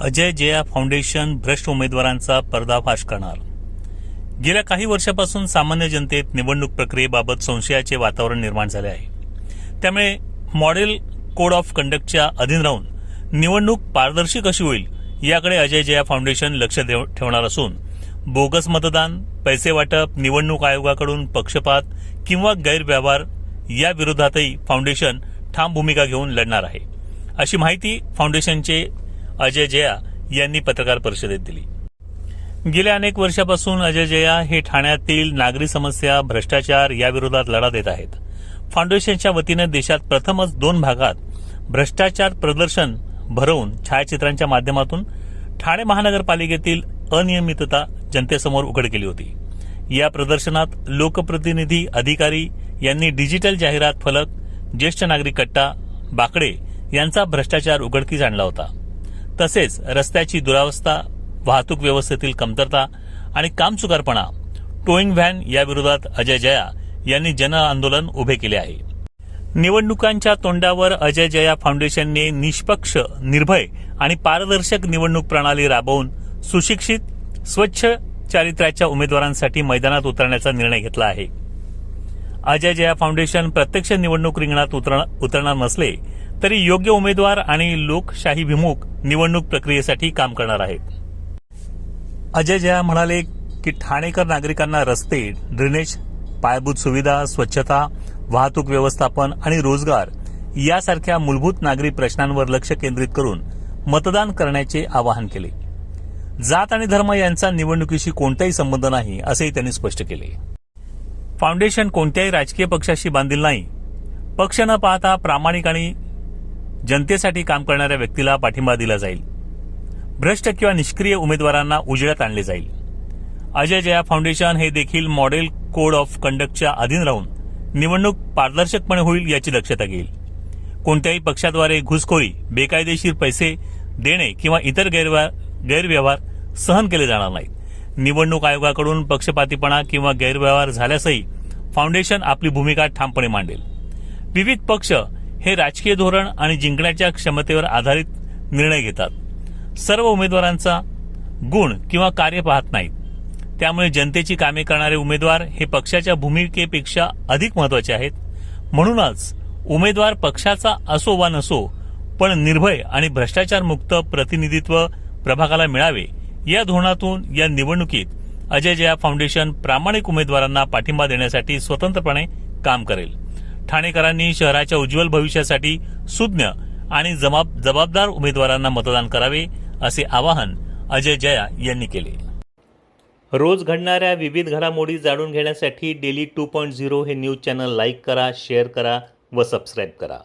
Ajay Jaya foundation भ्रष्ट उमेदवारांचा पर्दाफाश करणार. गेल्या काही वर्षापासून सामान्य जनतेत निवडणूक प्रक्रियेबाबत संशयाचे वातावरण निर्माण झाले आहे. त्यामुळे मॉडेल कोड ऑफ कंडक्टच्या अधीन राहून निवडणूक पारदर्शी कशी होईल याकडे अजय जया फाउंडेशन लक्ष देव- ठेवणार असून बोगस मतदान पैसे वाटप निवडणूक आयोगाकडून पक्षपात किंवा गैरव्यवहार या विरोधातही फाउंडेशन ठाम भूमिका घेऊन लढणार आहे. अशी माहिती फाउंडेशनचे अजय जया यांनी पत्रकार परिषदेत दिली. गेल्या अनेक वर्षापासून अजय जया हे ठाण्यातील नागरी समस्या भ्रष्टाचार याविरोधात लढा देत आहेत. फाउंडेशनच्या वतीनं देशात प्रथमच दोन भागात भ्रष्टाचार प्रदर्शन भरवून छायाचित्रांच्या माध्यमातून ठाणे महानगरपालिकेतील अनियमितता जनतेसमोर उघड केली होती. या प्रदर्शनात लोकप्रतिनिधी अधिकारी यांनी डिजिटल जाहिरात फलक ज्येष्ठ नागरिक कट्टा बाकडे यांचा भ्रष्टाचार उघडकीस आणला होता. तसेच रस्त्याची दुरावस्था वाहतूक व्यवस्थेतील कमतरता आणि कामचुकारपणा टोईंग व्हॅन याविरोधात अजय जया यांनी जन आंदोलन उभे केले आहे. निवडणुकांच्या तोंडावर अजय जया फाउंडेशनने निष्पक्ष निर्भय आणि पारदर्शक निवडणूक प्रणाली राबवून सुशिक्षित स्वच्छ चारित्र्याच्या उमेदवारांसाठी मैदानात उतरण्याचा निर्णय घेतला आहे. अजय जया फाउंडेशन प्रत्यक्ष निवडणूक रिंगणात उतरणार नसले तरी योग्य उमेदवार आणि लोकशाहीभिमुख निवडणूक प्रक्रियेसाठी काम करणार आहेत. अजय जया म्हणाले की ठाणेकर नागरिकांना रस्ते ड्रेनेज पायाभूत सुविधा स्वच्छता वाहतूक व्यवस्थापन आणि रोजगार यासारख्या मूलभूत नागरी प्रश्नांवर लक्ष केंद्रित करून मतदान करण्याचे आवाहन केले. जात आणि धर्म यांचा निवडणुकीशी कोणताही संबंध नाही असंही त्यांनी स्पष्ट केले. फाउंडेशन कोणत्याही राजकीय पक्षाशी बांधील नाही. पक्ष न पाहता प्रामाणिक आणि जनतेसाठी काम करणाऱ्या व्यक्तीला पाठिंबा दिला जाईल. भ्रष्ट किंवा निष्क्रिय उमेदवारांना उजेडात आणले जाईल. अजय जया फाउंडेशन हे देखील मॉडेल कोड ऑफ कंडक्टच्या अधीन राहून निवडणूक पारदर्शकपणे होईल याची दक्षता घेईल. कोणत्याही पक्षाद्वारे घुसखोरी बेकायदेशीर पैसे देणे किंवा इतर गैरव्यवहार गैरव्यवहार सहन केले जाणार नाहीत. निवडणूक आयोगाकडून पक्षपातीपणा किंवा गैरव्यवहार झाल्यासही फाउंडेशन आपली भूमिका ठामपणे मांडेल. विविध पक्ष हे राजकीय धोरण आणि जिंकण्याच्या क्षमतेवर आधारित निर्णय घेतात. सर्व उमेदवारांचा गुण किंवा कार्य पाहत नाहीत. त्यामुळे जनतेची कामे करणारे उमेदवार हे पक्षाच्या भूमिकेपेक्षा अधिक महत्त्वाचे आहेत. म्हणूनच उमेदवार पक्षाचा असो वा नसो पण निर्भय आणि भ्रष्टाचारमुक्त प्रतिनिधित्व प्रभागाला मिळावे या धोरणातून या निवडणुकीत अजय जया फाउंडेशन प्रामाणिक उमेदवारांना पाठिंबा देण्यासाठी स्वतंत्रपणे काम करेल. ठाणेकरांनी शहराच्या उज्ज्वल भविष्यासाठी सुज्ञ आणि जबाबदार उमेदवारांना मतदान करावे असे आवाहन अजय जया यांनी केले. रोज घडणाऱ्या विविध घडामोडी जाणून घेण्यासाठी डेली टू पॉईंट झिरो हे न्यूज चॅनल लाईक करा शेअर करा व सबस्क्राईब करा.